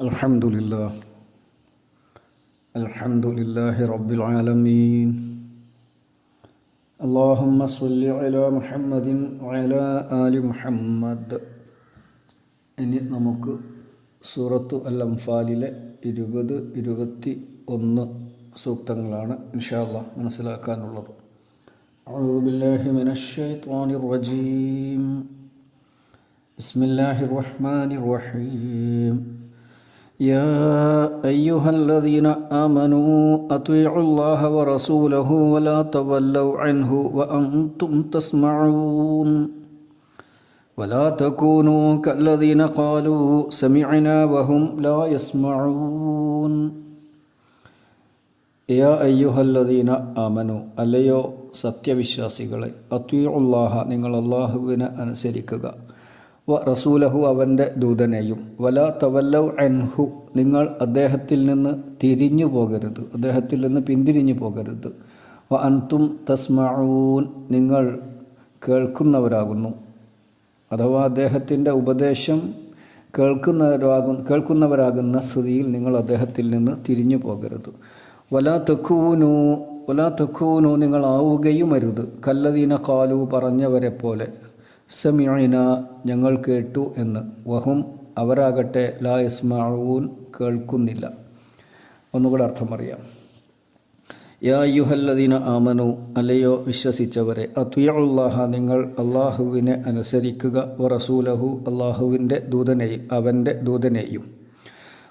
الحمد لله الحمد لله رب العالمين اللهم صل على محمد وعلى آل محمد ഇനി നമുക്ക് സൂറത്തു അൽ അംഫാലിലെ ഇരുപത് ഇരുപത്തി ഒന്ന് സൂക്തങ്ങളാണ് ഇൻഷാല്ല മനസ്സിലാക്കാനുള്ളത് أعوذ بالله من الشيطان الرجيم بسم الله الرحمن الرحيم يا أيها الذين آمنوا أطيعوا الله ورسوله ولا تولوا عنه وأنتم تسمعون ولا تكونوا كالذين قالوا سمعنا وهم لا يسمعون യാ അയ്യുഹല്ലദീന ആമനു അല്ലയോ സത്യവിശ്വാസികളെ അത്യുള്ളാഹ നിങ്ങൾ അള്ളാഹുവിനെ അനുസരിക്കുക വ റസൂലഹു അവന്റെ ദൂതനെയും വല തവല്ലൗ അൻഹു നിങ്ങൾ അദ്ദേഹത്തിൽ നിന്ന് തിരിഞ്ഞു പോകരുത് അദ്ദേഹത്തിൽ നിന്ന് പിന്തിരിഞ്ഞു പോകരുത്. വ അൻതും തസ്മഊൻ നിങ്ങൾ കേൾക്കുന്നവരാകുന്നു. അഥവാ അദ്ദേഹത്തിന്റെ ഉപദേശം കേൾക്കുന്നവരാകും കേൾക്കുന്നവരാകുന്ന സ്ഥിതിയിൽ നിങ്ങൾ അദ്ദേഹത്തിൽ നിന്ന് തിരിഞ്ഞു പോകരുത്. വലാ തെക്കൂനു വലാ തെക്കൂനു നിങ്ങൾ ആവുകയും അരുത്. കല്ലദീന കാലു പറഞ്ഞവരെ പോലെ സമീന ഞങ്ങൾ കേട്ടു എന്ന്. വഹും അവരാകട്ടെ ലാ ഇസ്മാഊൻ കേൾക്കുന്നില്ല. ഒന്നുകൂടെ അർത്ഥം അറിയാം. യാ യുഹല്ലദീന ആമനു അല്ലയോ വിശ്വസിച്ചവരെ അത്യുള്ളാഹ നിങ്ങൾ അള്ളാഹുവിനെ അനുസരിക്കുക വ റസൂലഹു അള്ളാഹുവിന്റെ ദൂതനെയും അവന്റെ ദൂതനെയും.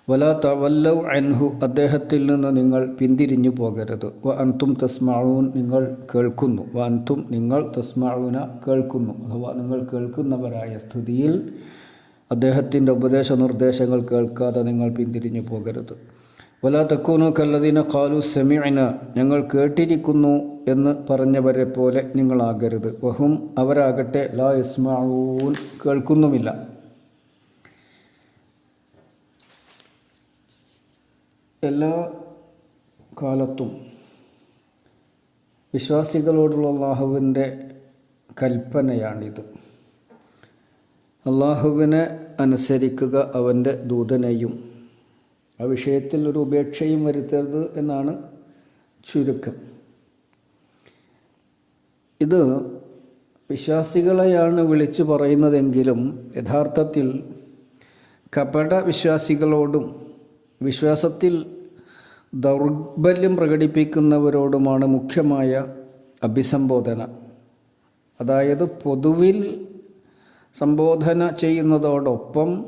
വല തവല്ലൗ അൻഹു അദ്ദേഹത്തിൽ നിന്ന് നിങ്ങൾ പിന്തിരിഞ്ഞു പോകരുത്. വ അൻതും തസ്മാവൂൻ നിങ്ങൾ കേൾക്കുന്നു. വ അൻതും നിങ്ങൾ തസ്മാവൂന കേൾക്കുന്നു. അഥവാ നിങ്ങൾ കേൾക്കുന്നവരായ സ്ഥിതിയിൽ അദ്ദേഹത്തിന്റെ ഉപദേശ നിർദ്ദേശങ്ങൾ കേൾക്കാതെ നിങ്ങൾ പിന്തിരിഞ്ഞു പോകരുത്. വല തക്കൂനു കല്ലതിന കാലു സെമിഅന ഞങ്ങൾ കേട്ടിരിക്കുന്നു എന്ന് പറഞ്ഞവരെ പോലെ നിങ്ങളാകരുത്. വഹും അവരാകട്ടെ ലാ യസ്മാവൂൻ കേൾക്കുന്നുമില്ല. എല്ലാ കാലത്തും വിശ്വാസികളോടുള്ള അള്ളാഹുവിന്റെ കൽപ്പനയാണിത്. അള്ളാഹുവിനെ അനുസരിക്കുക അവന്റെ ദൂതനെയും ആ വിഷയത്തിൽ ഒരു ഉപേക്ഷയും വരുത്തരുത് എന്നാണ് ചുരുക്കം. ഇത് വിശ്വാസികളെയാണ് വിളിച്ചു പറയുന്നതെങ്കിലും യഥാർത്ഥത്തിൽ കപട വിശ്വാസികളോടും വിശ്വാസത്തിൽ ദൗർബല്യം പ്രകടിപ്പിക്കുന്നവരോടുമാണ് മുഖ്യമായ അഭിസംബോധന. അതായത് പൊതുവിൽ സംബോധന ചെയ്യുന്നതോടൊപ്പം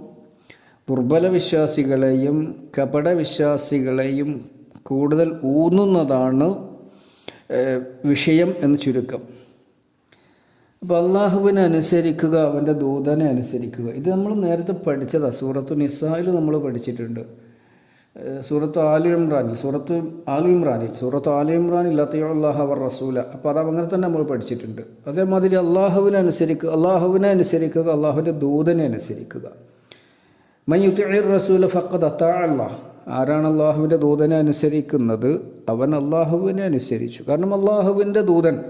ദുർബല വിശ്വാസികളെയും കപട വിശ്വാസികളെയും കൂടുതൽ ഊന്നുന്നതാണ് വിഷയം എന്ന് ചുരുക്കം. അപ്പോൾ അള്ളാഹുവിനെ അനുസരിക്കുക അവന്റെ ദൂതനെ അനുസരിക്കുക. ഇത് നമ്മൾ നേരത്തെ പഠിച്ചതാണ് സൂറത്തു നിസായിൽ നമ്മൾ പഠിച്ചിട്ടുണ്ട്. സൂറത്ത് ആലു ഇമ്രാനിൽ സൂറത്ത് ആലു ഇമ്രാനിൽ സൂറത്ത് ആലു ഇമ്രാനിൽ അള്ളാഹു അവർ റസൂല. അപ്പോൾ അത് അങ്ങനെ തന്നെ നമ്മൾ പഠിച്ചിട്ടുണ്ട്. അതേമാതിരി അള്ളാഹുവിനെ അനുസരിക്കുക അള്ളാഹുവിനെ അനുസരിക്കുക അള്ളാഹുവിന്റെ ദൂതനെ അനുസരിക്കുക. മയ്യുത്തിർ റസൂല ഫക്കത് അത്താ അള്ളാഹ് ആരാണ് അള്ളാഹുവിന്റെ ദൂതനെ അനുസരിക്കുന്നത്? അവൻ അള്ളാഹുവിനെ അനുസരിച്ചു. കാരണം അള്ളാഹുവിന്റെ ദൂതൻ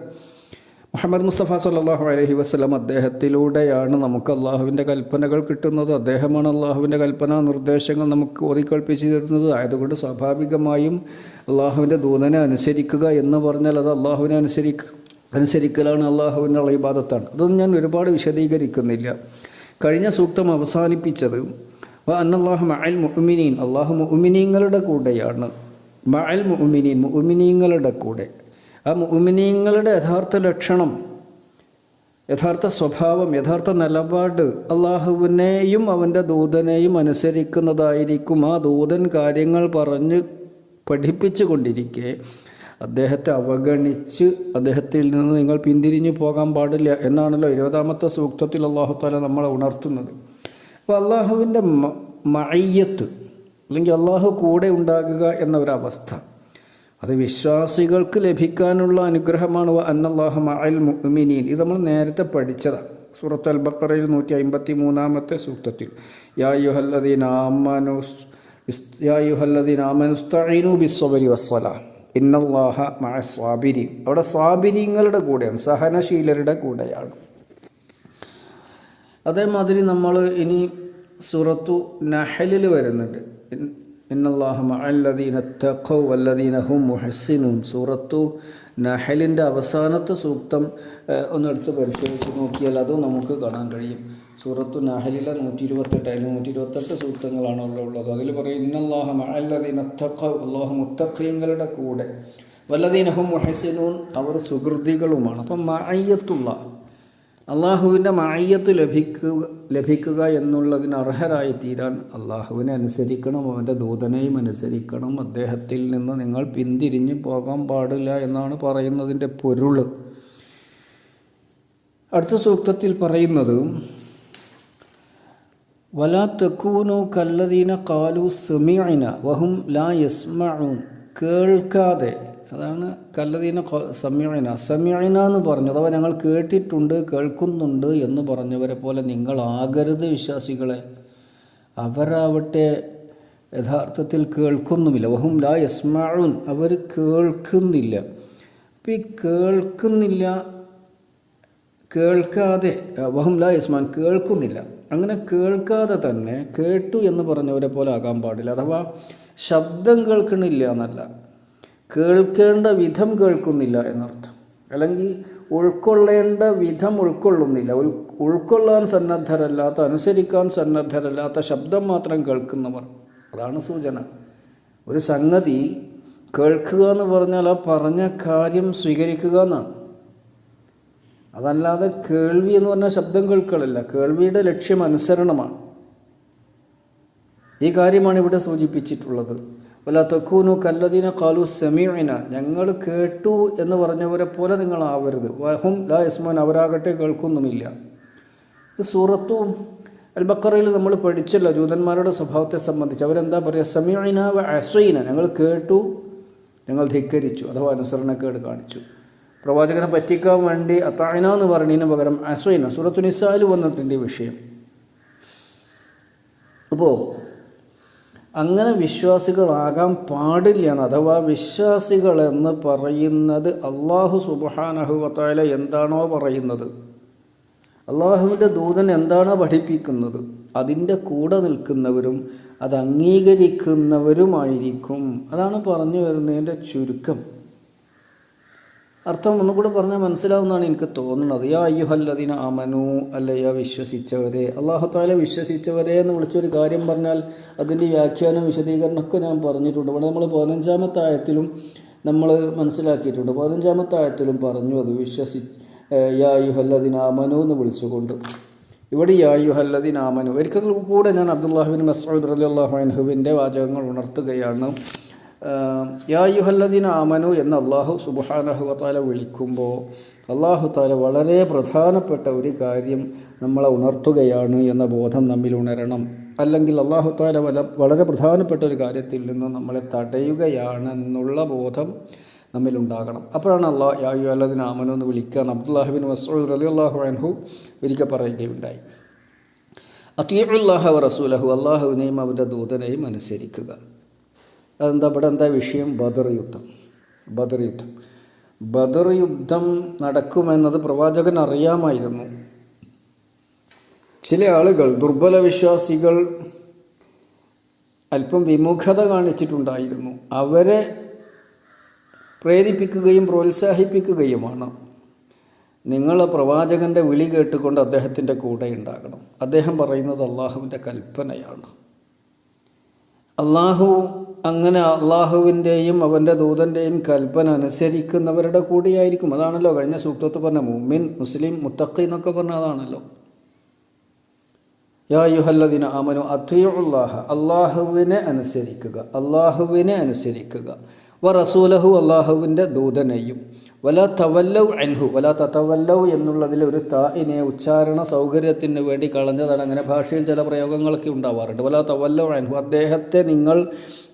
മുഹമ്മദ് മുസ്തഫ സല്ലാഹു അലഹി വസ്ലം അദ്ദേഹത്തിലൂടെയാണ് നമുക്ക് അള്ളാഹുവിന്റെ കൽപ്പനകൾ കിട്ടുന്നത്. അദ്ദേഹമാണ് അള്ളാഹുവിന്റെ കൽപ്പന നിർദ്ദേശങ്ങൾ നമുക്ക് ഓതിക്കൽപ്പിച്ചു തരുന്നത്. ആയതുകൊണ്ട് സ്വാഭാവികമായും അള്ളാഹുവിന്റെ ദൂതനെ അനുസരിക്കുക എന്ന് പറഞ്ഞാൽ അത് അള്ളാഹുവിനെ അനുസരിക്ക അനുസരിക്കലാണ് അള്ളാഹുവിന്റെ അളിബാദത്താണ് അതൊന്നും ഞാൻ ഒരുപാട് വിശദീകരിക്കുന്നില്ല. കഴിഞ്ഞ സൂക്തം അവസാനിപ്പിച്ചത് അന്നല്ലാഹു മഅൽ മുഅ്മിനീൻ അള്ളാഹു മുഅ്മിനീങ്ങളുടെ കൂടെയാണ്. മഅൽ മുഅ്മിനീൻ മുഅ്മിനീങ്ങളുടെ കൂടെ. ആ മുഅ്മിനീങ്ങളുടെ യഥാർത്ഥ ലക്ഷണം യഥാർത്ഥ സ്വഭാവം യഥാർത്ഥ നിലപാട് അള്ളാഹുവിനെയും അവന്റെ ദൂതനെയും അനുസരിക്കുന്നതായിരിക്കും. ആ ദൂതൻ കാര്യങ്ങൾ പറഞ്ഞ് പഠിപ്പിച്ചു കൊണ്ടിരിക്കെ അദ്ദേഹത്തെ അവഗണിച്ച് അദ്ദേഹത്തിൽ നിന്ന് നിങ്ങൾ പിന്തിരിഞ്ഞു പോകാൻ പാടില്ല എന്നാണല്ലോ ഇരുപതാമത്തെ സൂക്തത്തിൽ അള്ളാഹു താല നമ്മളെ ഉണർത്തുന്നത്. അപ്പോൾ അള്ളാഹുവിന്റെ മയ്യത്ത് അല്ലെങ്കിൽ അള്ളാഹു കൂടെ ഉണ്ടാകുക എന്ന ഒരവസ്ഥ അത് വിശ്വാസികൾക്ക് ലഭിക്കാനുള്ള അനുഗ്രഹമാണ്. അന്നല്ലാഹു മഅൽ മുഅ്മിനീൻ. ഇത് നമ്മൾ നേരത്തെ പഠിച്ചതാണ്. സൂറത്ത് അൽ ബക്കറയിൽ നൂറ്റി അമ്പത്തി മൂന്നാമത്തെ സൂക്തത്തിൽ യാ ഇന്നല്ലാഹ അവിടെ സ്വാബിരിങ്ങളുടെ കൂടെയാണ് സഹനശീലരുടെ കൂടെയാണ്. അതേമാതിരി നമ്മൾ ഇനി സുറത്തു നഹലിൽ വരുന്നുണ്ട്. സൂറത്തു നഹലിന്റെ അവസാനത്തെ സൂക്തം ഒന്നെടുത്ത് പരിശോധിച്ച് നോക്കിയാൽ അതും നമുക്ക് കാണാൻ കഴിയും. സൂറത്തു നഹലിലെ നൂറ്റി ഇരുപത്തെട്ട് നൂറ്റി ഇരുപത്തെട്ട് സൂക്തങ്ങളാണ് അവിടെ ഉള്ളത്. അതിൽ പറയും ഇന്നല്ലാഹ മഅല്ലദീന തഖൗ അള്ളാഹു മുത്തഖീങ്ങളുടെ കൂടെ. വല്ലദീനഹും മുഹസിനൂൻ അവർ സുഹൃതികളുമാണ് അപ്പം മഅയ്യത്തുള്ള അള്ളാഹുവിന്റെ മഅയ്യത്ത് ലഭിക്കുക ലഭിക്കുക എന്നുള്ളതിന് അർഹരായി തീരാൻ അള്ളാഹുവിനെ അനുസരിക്കണം അവന്റെ ദൂതനെയും അനുസരിക്കണം. അദ്ദേഹത്തിൽ നിന്ന് നിങ്ങൾ പിന്തിരിഞ്ഞു പോകാൻ പാടില്ല എന്നാണ് പറയുന്നതിന്റെ പൊരുൾ. അടുത്ത സൂക്തത്തിൽ പറയുന്നത് വലാ തെക്കൂനു കല്ലദീന കാലു സെമിഅന വഹും ലാ യസ്മഊൻ കേൾക്കാതെ അതാണ് കല്ലതീന സമീഅന സമീഅന എന്ന് പറഞ്ഞു അഥവാ ഞങ്ങൾ കേട്ടിട്ടുണ്ട് കേൾക്കുന്നുണ്ട് എന്ന് പറഞ്ഞവരെ പോലെ നിങ്ങളാകരുത് വിശ്വാസികളെ. അവരാവട്ടെ യഥാർത്ഥത്തിൽ കേൾക്കുന്നുമില്ല. വഹും ലാ യസ്മാഴുൻ അവർ കേൾക്കുന്നില്ല. അപ്പം ഈ കേൾക്കുന്നില്ല കേൾക്കാതെ വഹും ലാ യസ്മാൻ കേൾക്കുന്നില്ല. അങ്ങനെ കേൾക്കാതെ തന്നെ കേട്ടു എന്ന് പറഞ്ഞവരെ പോലെ ആകാൻ പാടില്ല. അഥവാ ശബ്ദം കേൾക്കണില്ല എന്നല്ല. കേൾക്കേണ്ട വിധം കേൾക്കുന്നില്ല എന്നർത്ഥം. അല്ലെങ്കിൽ ഉൾക്കൊള്ളേണ്ട വിധം ഉൾക്കൊള്ളുന്നില്ല. ഉൾ ഉൾക്കൊള്ളാൻ സന്നദ്ധരല്ലാത്ത അനുസരിക്കാൻ സന്നദ്ധരല്ലാത്ത ശബ്ദം മാത്രം കേൾക്കുന്നവർ. അതാണ് സൂചന. ഒരു സംഗതി കേൾക്കുക എന്ന് പറഞ്ഞാൽ ആ പറഞ്ഞ കാര്യം സ്വീകരിക്കുക എന്നാണ്. അതല്ലാതെ കേൾവി എന്ന് പറഞ്ഞാൽ ശബ്ദം കേൾക്കലല്ല. കേൾവിയുടെ ലക്ഷ്യം അനുസരണമാണ്. ഈ കാര്യമാണ് ഇവിടെ സൂചിപ്പിച്ചിട്ടുള്ളത്. വല്ല തൊക്കൂനു കല്ലദീന കാലു സെമീന ഞങ്ങൾ കേട്ടു എന്ന് പറഞ്ഞവരെ പോലെ നിങ്ങൾ ആവരുത് വഹും ലാ യസ്മാൻ അവരാകട്ടെ കേൾക്കുന്നുമില്ല. ഇത് സൂറത്തും അൽ ബക്കറയിൽ നമ്മൾ പഠിച്ചല്ലോ ജൂതന്മാരുടെ സ്വഭാവത്തെ സംബന്ധിച്ച്. അവരെന്താ പറയുക സമീന വ അസ്വീന ഞങ്ങൾ കേട്ടു ഞങ്ങൾ ധിക്കരിച്ചു അഥവാ അനുസരണക്കേട് കാണിച്ചു. പ്രവാചകനെ പറ്റിക്കാൻ വേണ്ടി അത്തായന എന്ന് പറഞ്ഞതിന് പകരം അസ്വൈന സൂറത്തു നിസായിൽ വന്നിട്ടുണ്ട് ഈ വിഷയം. അപ്പോൾ അങ്ങനെ വിശ്വാസികളാകാൻ പാടില്ല എന്ന് അഥവാ വിശ്വാസികൾ എന്ന് പറയുന്നത് അള്ളാഹു സുബാനഹുവത്തായ എന്താണോ പറയുന്നത്. അള്ളാഹുവിന്റെ ദൂതൻ എന്താണോ പഠിപ്പിക്കുന്നത്? അതിന്റെ കൂടെ നിൽക്കുന്നവരും അത് അംഗീകരിക്കുന്നവരുമായിരിക്കും. അതാണ് പറഞ്ഞു വരുന്നതിന്റെ ചുരുക്കം. അർത്ഥം ഒന്നുകൂടെ പറഞ്ഞാൽ മനസ്സിലാവുന്നതാണ് എനിക്ക് തോന്നുന്നത്. യാ അയ്യുഹല്ലദിന അമനു അല്ലയ വിശ്വസിച്ചവരെ. അള്ളാഹുത്താല വിശ്വസിച്ചവരെ എന്ന് വിളിച്ചൊരു കാര്യം പറഞ്ഞാൽ അതിന്റെ വ്യാഖ്യാനം വിശദീകരണമൊക്കെ ഞാൻ പറഞ്ഞിട്ടുണ്ട്. ഇവിടെ നമ്മൾ പതിനഞ്ചാമത്തെ ആയത്തിലും നമ്മൾ മനസ്സിലാക്കിയിട്ടുണ്ട്. പതിനഞ്ചാമത്തെ ആയത്തിലും പറഞ്ഞു അത് വിശ്വസി യാ അയ്യുഹല്ലദിന അമനു എന്ന് വിളിച്ചുകൊണ്ട്. ഇവിടെ യായുഹല്ലദിൻ അമനു ഒരിക്കൽ കൂടെ ഞാൻ അബ്ദുല്ലാഹിബിൻ മസ്ഊദ് റലി അള്ളാഹു അൻഹുവിന്റെ വാചകങ്ങൾ ഉണർത്തുകയാണ്. യാ യുഹല്ലദീന ആമനു എന്ന് അള്ളാഹു സുബുഹാനഹുവത്താല വിളിക്കുമ്പോൾ അള്ളാഹു താല വളരെ പ്രധാനപ്പെട്ട ഒരു കാര്യം നമ്മളെ ഉണർത്തുകയാണ് എന്ന ബോധം നമ്മിൽ ഉണരണം. അല്ലെങ്കിൽ അള്ളാഹു താല വല വളരെ പ്രധാനപ്പെട്ട ഒരു കാര്യത്തിൽ നിന്ന് നമ്മളെ തടയുകയാണെന്നുള്ള ബോധം നമ്മിലുണ്ടാകണം അപ്പോഴാണ് അള്ളാഹ് യായു അല്ലദിന ആമനു എന്ന് വിളിക്കാൻ അബ്ദുല്ലാഹിബിൻ വസ്ലു അലി അള്ളാഹു അൻഹു ഒരിക്കൽ പറയുകയുണ്ടായി. അത്തീഉല്ലാഹ റസൂലഹു അള്ളാഹുവിനെയും അവന്റെ ദൂതനെയും അനുസരിക്കുക. അതെന്താ ഇവിടെ എന്താ വിഷയം? ബദർ യുദ്ധം. ബദർ യുദ്ധം. ബദർ യുദ്ധം നടക്കുമെന്നത് പ്രവാചകൻ അറിയാമായിരുന്നു. ചില ആളുകൾ ദുർബല വിശ്വാസികൾ അല്പം വിമുഖത കാണിച്ചിട്ടുണ്ടായിരുന്നു. അവരെ പ്രേരിപ്പിക്കുകയും പ്രോത്സാഹിപ്പിക്കുകയുമാണ്. നിങ്ങൾ പ്രവാചകന്റെ വിളി കേട്ടുകൊണ്ട് അദ്ദേഹത്തിന്റെ കൂടെ ഉണ്ടാകണം. അദ്ദേഹം പറയുന്നത് അള്ളാഹുവിന്റെ കൽപ്പനയാണ്. അള്ളാഹു അങ്ങനെ അള്ളാഹുവിന്റെയും അവന്റെ ദൂതന്റെയും കൽപ്പന അനുസരിക്കുന്നവരുടെ കൂടിയായിരിക്കും. അതാണല്ലോ കഴിഞ്ഞ സൂക്തത്ത് പറഞ്ഞ മുമ്മിൻ മുസ്ലിം മുത്തഖി എന്നൊക്കെ പറഞ്ഞ അതാണല്ലോ. യാ അമനു അത്യുള്ളാഹ അള്ളാഹുവിനെ അനുസരിക്കുക അള്ളാഹുവിനെ അനുസരിക്കുക. വ റസൂലഹു അള്ളാഹുവിന്റെ ദൂതനെയും വല തവല്ലൗ അൻഹു വല തവല്ലൗ എന്നുള്ളതിൽ ഒരു താഇനെ ഉച്ചാരണ സൗകര്യത്തിന് വേണ്ടി കളഞ്ഞതാണ്. അങ്ങനെ ഭാഷയിൽ ചില പ്രയോഗങ്ങളൊക്കെ ഉണ്ടാവാറുണ്ട്. വല തവല്ലൗ അൻഹു അദ്ദേഹത്തെ നിങ്ങൾ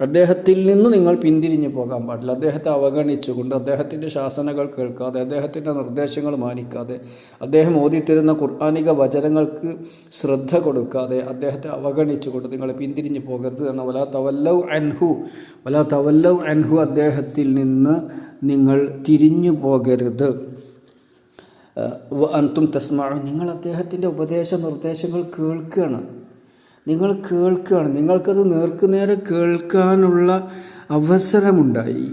അദ്ദേഹത്തിൽ നിന്ന് നിങ്ങൾ പിന്തിരിഞ്ഞു പോകാൻ പാടില്ല. അദ്ദേഹത്തെ അവഗണിച്ചുകൊണ്ട് അദ്ദേഹത്തിന്റെ ശാസനകൾ കേൾക്കാതെ അദ്ദേഹത്തിന്റെ നിർദ്ദേശങ്ങൾ മാനിക്കാതെ അദ്ദേഹം ഓതിത്തരുന്ന ഖുർആാനിക വചനങ്ങൾക്ക് ശ്രദ്ധ കൊടുക്കാതെ അദ്ദേഹത്തെ അവഗണിച്ചുകൊണ്ട് നിങ്ങൾ പിന്തിരിഞ്ഞു പോകരുത് എന്ന വല തവല്ലൗ അൻഹു വല തവല്ലൗ അൻഹു അദ്ദേഹത്തിൽ നിന്ന് നിങ്ങൾ തിരിഞ്ഞു പോകരുത്. അന്തും തസ്മാ നിങ്ങൾ അദ്ദേഹത്തിന്റെ ഉപദേശ നിർദ്ദേശങ്ങൾ കേൾക്കുകയാണ്. നിങ്ങൾ കേൾക്കുകയാണ്. നിങ്ങൾക്കത് നേർക്കുനേരെ കേൾക്കാനുള്ള അവസരമുണ്ടായി.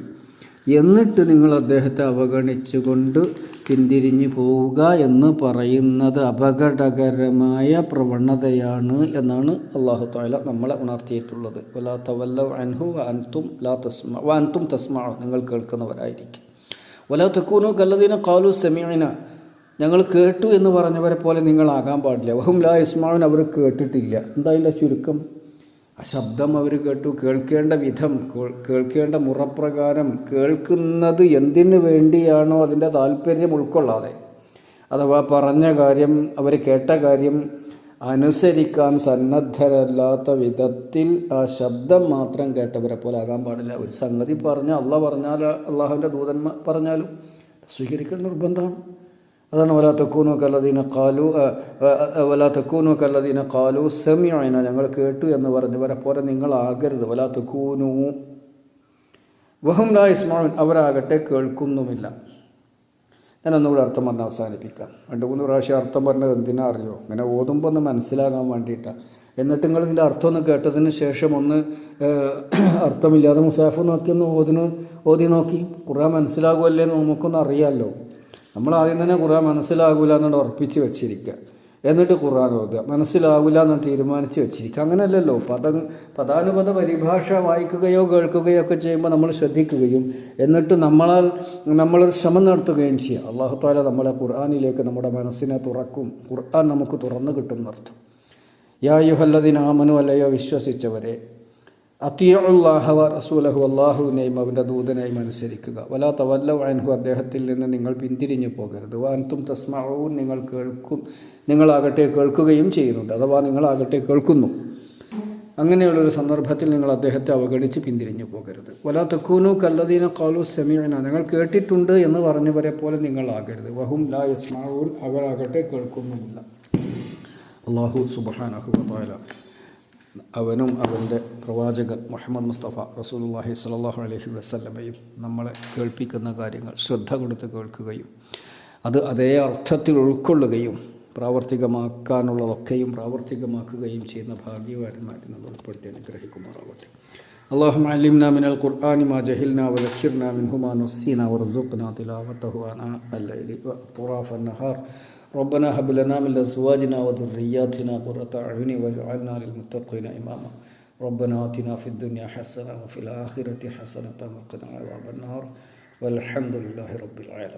എന്നിട്ട് നിങ്ങൾ അദ്ദേഹത്തെ അവഗണിച്ചുകൊണ്ട് പിന്തിരിഞ്ഞു പോവുക എന്ന് പറയുന്നത് അപകടകരമായ പ്രവണതയാണ് എന്നാണ് അള്ളാഹു താല നമ്മളെ ഉണർത്തിയിട്ടുള്ളത്. വലാ തവല്ല അൻഹു അൻതും ലാ തസ്മ വാൻതും തസ്മ നിങ്ങൾ കേൾക്കുന്നവരായിരിക്കും. വലാ തെക്കൂനു കല്ലദീന കാലു സെമീന ഞങ്ങൾ കേട്ടു എന്ന് പറഞ്ഞവരെ പോലെ നിങ്ങളാകാൻ പാടില്ല. വഹും ലാ ഇസ്മാവിൻ അവർ കേട്ടിട്ടില്ല. എന്താ അതിന്റെ ചുരുക്കം? ആ ശബ്ദം അവർ കേട്ടു. കേൾക്കേണ്ട വിധം കേൾക്കേണ്ട മുറപ്രകാരം കേൾക്കുന്നത് എന്തിനു വേണ്ടിയാണോ അതിന്റെ താല്പര്യം ഉൾക്കൊള്ളാതെ. അഥവാ പറഞ്ഞ കാര്യം അവർ കേട്ട കാര്യം അനുസരിക്കാൻ സന്നദ്ധരല്ലാത്ത വിധത്തിൽ ആ ശബ്ദം മാത്രം കേട്ടവരെ പോലെ ആകാൻ പാടില്ല. ഒരു സംഗതി പറഞ്ഞാൽ അള്ള പറഞ്ഞാൽ അള്ളാഹുവിന്റെ ദൂതന്മാർ പറഞ്ഞാലും സ്വീകരിക്കൽ നിർബന്ധമാണ്. അതാണ് വലാ തെക്കൂനു കല്ലദീന കാലു വലാ തെക്കൂനു കല്ലദീന കാലു സെമിയായന ഞങ്ങൾ കേട്ടു എന്ന് പറഞ്ഞവരെ പോലെ നിങ്ങളാകരുത്. വലാ തെക്കൂനു. വഹും ഇസ്മാൻ അവരാകട്ടെ കേൾക്കുന്നുമില്ല. ഞാൻ ഒന്നുകൂടെ അർത്ഥം പറഞ്ഞ് അവസാനിപ്പിക്കാം. രണ്ട് മൂന്ന് പ്രാവശ്യം അർത്ഥം പറഞ്ഞത് എന്തിനാ അറിയോ? അങ്ങനെ ഓതുമ്പോൾ ഒന്ന് മനസ്സിലാകാൻ വേണ്ടിയിട്ടാണ് എന്നിട്ട് നിങ്ങൾ ഇതിന്റെ അർത്ഥം ഒന്ന് കേട്ടതിന് ശേഷം ഒന്ന് അർത്ഥമില്ലാതെ മുസാഫ് നോക്കി ഒന്ന് ഓതിന് ഓതി നോക്കി. കുറേ മനസ്സിലാകുമല്ലേ നമുക്കൊന്ന് അറിയാമല്ലോ നമ്മൾ ആദ്യം തന്നെ ഖുർആൻ മനസ്സിലാകില്ല എന്നുള്ള ഉറപ്പിച്ച് വെച്ചിരിക്കുക എന്നിട്ട് ഖുർആൻ ഓതുക. മനസ്സിലാകില്ല എന്ന് തീരുമാനിച്ച് വെച്ചിരിക്കുക അങ്ങനെയല്ലല്ലോ പദ പദാനുപദ പരിഭാഷ വായിക്കുകയോ കേൾക്കുകയോ ഒക്കെ ചെയ്യുമ്പോൾ നമ്മൾ ശ്രദ്ധിക്കുകയും എന്നിട്ട് നമ്മളാൽ നമ്മളൊരു ശ്രമം നടത്തുകയും ചെയ്യുക അള്ളാഹു താല നമ്മളെ ഖുർആാനിലേക്ക് നമ്മുടെ മനസ്സിനെ തുറക്കും. ഖുർആൻ നമുക്ക് തുറന്നു കിട്ടും അർത്ഥം യാ യുഹല്ലദിനാമനു അല്ലയോ വിശ്വസിച്ചവരെ. അത്തിയുള്ളാഹവ റസൂലഹു അള്ളാഹുവിനെയും അവന്റെ ദൂതനെയും അനുസരിക്കുക. വലാ തവല്ല അൻഹു അദ്ദേഹത്തിൽ നിന്ന് നിങ്ങൾ പിന്തിരിഞ്ഞു പോകരുത്. വാൻതും തസ്മാവും നിങ്ങൾ കേൾക്കും നിങ്ങളാകട്ടെ കേൾക്കുകയും ചെയ്യുന്നുണ്ട്. അഥവാ നിങ്ങളാകട്ടെ കേൾക്കുന്നു. അങ്ങനെയുള്ളൊരു സന്ദർഭത്തിൽ നിങ്ങൾ അദ്ദേഹത്തെ അവഗണിച്ച് പിന്തിരിഞ്ഞു പോകരുത്. വലാ തെക്കൂനു കല്ലദീന കാലു സെമീന നിങ്ങൾ കേട്ടിട്ടുണ്ട് എന്ന് പറഞ്ഞവരെ പോലെ നിങ്ങളാകരുത്. വഹും ലാ യസ്മാവൂൻ അവരാകട്ടെ കേൾക്കുന്നുമില്ല. അള്ളാഹു സുബാനഹു വാല അവനും അവൻ്റെ പ്രവാചകൻ മുഹമ്മദ് മുസ്തഫ റസൂലുള്ളാഹി സ്വല്ലല്ലാഹു അലൈഹി വസല്ലമയും നമ്മളെ കേൾപ്പിക്കുന്ന കാര്യങ്ങൾ ശ്രദ്ധ കൊടുത്ത് കേൾക്കുകയും അത് അതേ അർത്ഥത്തിൽ ഉൾക്കൊള്ളുകയും പ്രാവർത്തികമാക്കാനുള്ളതൊക്കെയും പ്രാവർത്തികമാക്കുകയും ചെയ്യുന്ന ഭാഗ്യവാന്മാരെ നമ്മൾ ഉൾപ്പെടുത്തി അനുഗ്രഹിക്കുമാറാവട്ടെ اللهم علمنا من القرآن ما جهلنا وذكرنا منه ما نسينا وارزقنا تلاوته آناء الليل وأطراف النهار ربنا هب لنا من أزواجنا وذرياتنا قرة أعين واجعلنا للمتقين إماما. ربنا آتنا في الدنيا حسنة وفي الآخرة حسنة وقنا عذاب النار. والحمد لله رب العالمين.